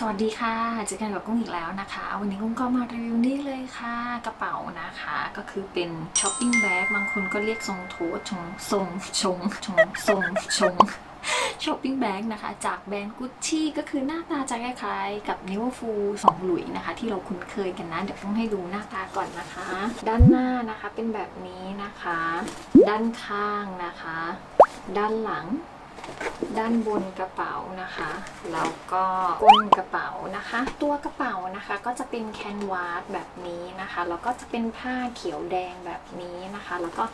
สวัสดีค่ะ เจอกันกับกุ้งอีกแล้วนะคะ วันนี้กุ้งก็มารีวิวนี่เลยค่ะ กระเป๋านะคะ ก็คือเป็นช้อปปิ้งแบ็กบางคนก็เรียกทรงโถชงทรงชงชงทรงชงช้อปปิ้งแบ็กนะคะ จากแบรนด์กุชชี่ก็คือหน้าตาจะคล้ายๆกับนิวฟูสองหลุยนะคะ ที่เราคุ้นเคยกันนะเดี๋ยวต้องให้ดูหน้าตาก่อนนะคะ ด้านหน้านะคะเป็นแบบนี้นะคะ ด้านข้างนะคะ ด้านหลัง ด้านบนกระเป๋านะคะ แล้วก็ก้นกระเป๋านะคะ ตัวกระเป๋านะคะก็จะเป็นแคนวาสแบบนี้นะคะ แล้วก็จะเป็นผ้าเขียวแดงแบบนี้นะคะ แล้วก็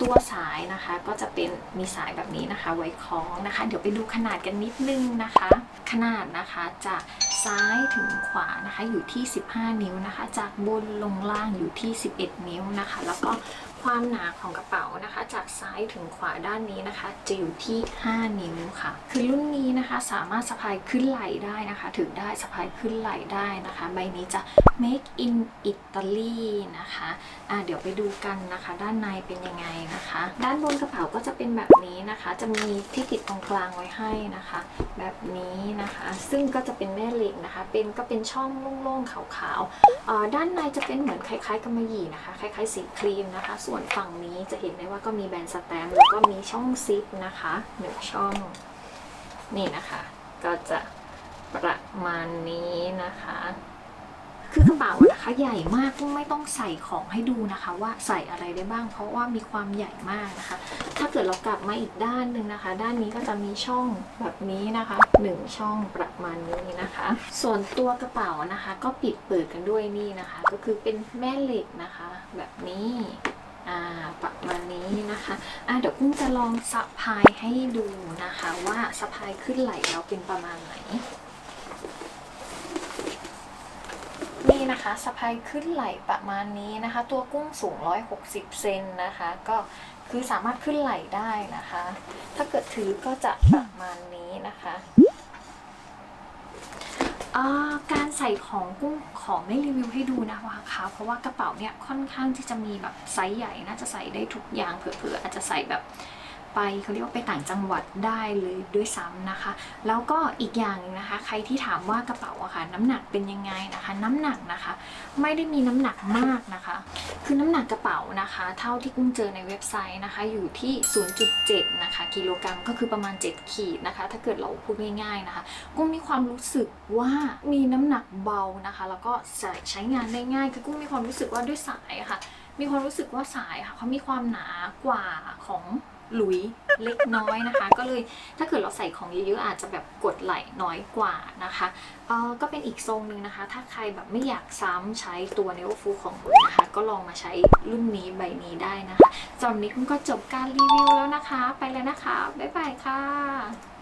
ตัวสายนะคะก็จะเป็นมีสายแบบนี้นะคะ ไว้คล้องนะคะ เดี๋ยวไปดูขนาดกันนิดนึงนะคะ ขนาดนะคะจากซ้ายถึงขวานะคะอยู่ที่ 15 นิ้วนะคะ จากบนลงล่างอยู่ที่ 11 นิ้วนะคะ แล้วก็ ความหนาของกระเป๋านะคะ จากซ้ายถึงขวาด้านนี้นะคะ จะอยู่ที่ 5 นิ้วค่ะ คือรุ่นนี้นะคะสามารถสะพายขึ้นไหล่ได้นะคะ ถือได้สะพายขึ้นไหล่ได้นะคะ ใบนี้จะ make in Italy นะคะอะเดี๋ยวไปดูกันนะคะ ด้านในเป็นยังไงนะคะ ด้านบนกระเป๋าก็จะเป็นแบบนี้นะคะ จะมีที่ติดตรงกลางไว้ให้นะคะ แบบนี้นะคะ ซึ่งก็จะเป็นแม่เหล็กนะคะ เป็นก็เป็นช่องโล่งๆขาวๆอ่อด้านในจะเป็นเหมือนคล้ายๆกำมะหยี่นะคะ คล้ายๆสีครีมนะคะส่วนฝั่งนี้จะเห็นได้ว่าก็มีแบนด์สแตมป์แล้วก็มีช่องซิปนะคะหนึ่งช่อง นี่นะคะ ก็จะประมาณนี้นะคะ คือกระเป๋านะคะใหญ่มากไม่ต้องใส่ของให้ดูนะคะ ว่าใส่อะไรได้บ้าง เพราะว่ามีความใหญ่มากนะคะ ถ้าเกิดเรากลับมาอีกด้านหนึ่งนะคะ ด้านนี้ก็จะมีช่องแบบนี้นะคะหนึ่งช่องประมาณนี้นะคะ ส่วนตัวกระเป๋านะคะ ก็ปิดเปิดกันด้วยนี่นะคะ ก็คือเป็นแม่เหล็กนะคะ แบบนี้ อ่าประมาณนี้นะคะอะเดี๋ยวกุ้งจะลองสะพายให้ดูนะคะว่าสะพายขึ้นไหลแล้วเป็นประมาณไหน นี่นะคะสะพายขึ้นไหล่ประมาณนี้นะคะ ตัวกุ้งสูง 160 เซนนะคะ ก็คือสามารถขึ้นไหล่ได้นะคะ ถ้าเกิดถือก็จะประมาณนี้นะคะ การใส่ของกุ้งขอไม่รีวิวให้ดูนะคะเพราะว่ากระเป๋าเนี่ยค่อนข้างที่จะมีแบบไซส์ใหญ่น่าจะใส่ได้ทุกอย่างเผื่อๆอาจจะใส่แบบ ไปเขาเรียกว่าไปต่างจังหวัดได้เลยด้วยซ้ำนะคะ แล้วก็อีกอย่างนึงนะคะ ใครที่ถามว่ากระเป๋าอะค่ะน้ำหนักเป็นยังไงนะคะ น้ำหนักนะคะ ไม่ได้มีน้ำหนักมากนะคะ คือน้ำหนักกระเป๋านะคะ เท่าที่กุ้งเจอในเว็บไซต์นะคะ อยู่ที่ 0.7 นะคะกิโลกรัมก็คือประมาณ 7 ขีดนะคะ ถ้าเกิดเราพูดง่ายๆนะคะ กุ้งมีความรู้สึกว่ามีน้ำหนักเบานะคะ แล้วก็ใช้ใช้งานได้ง่าย คือกุ้งมีความรู้สึกว่าด้วยสายะค่ะมีความรู้สึกว่าสายค่ะเขามีความหนากว่าของ หลุยเล็กน้อยนะคะ ก็เลยถ้าเกิดเราใส่ของเยอะๆอาจจะแบบกดไหลน้อยกว่านะคะเออก็เป็นอีกทรงหนึ่งนะคะ ถ้าใครแบบไม่อยากซ้ำใช้ตัวเนวฟูของคุณนะคะ ก็ลองมาใช้รุ่นนี้ใบนี้ได้นะคะสำหรับวันนี้คุณก็จบการรีวิวแล้วนะคะ ไปแล้วนะคะ บ๊ายบายค่ะ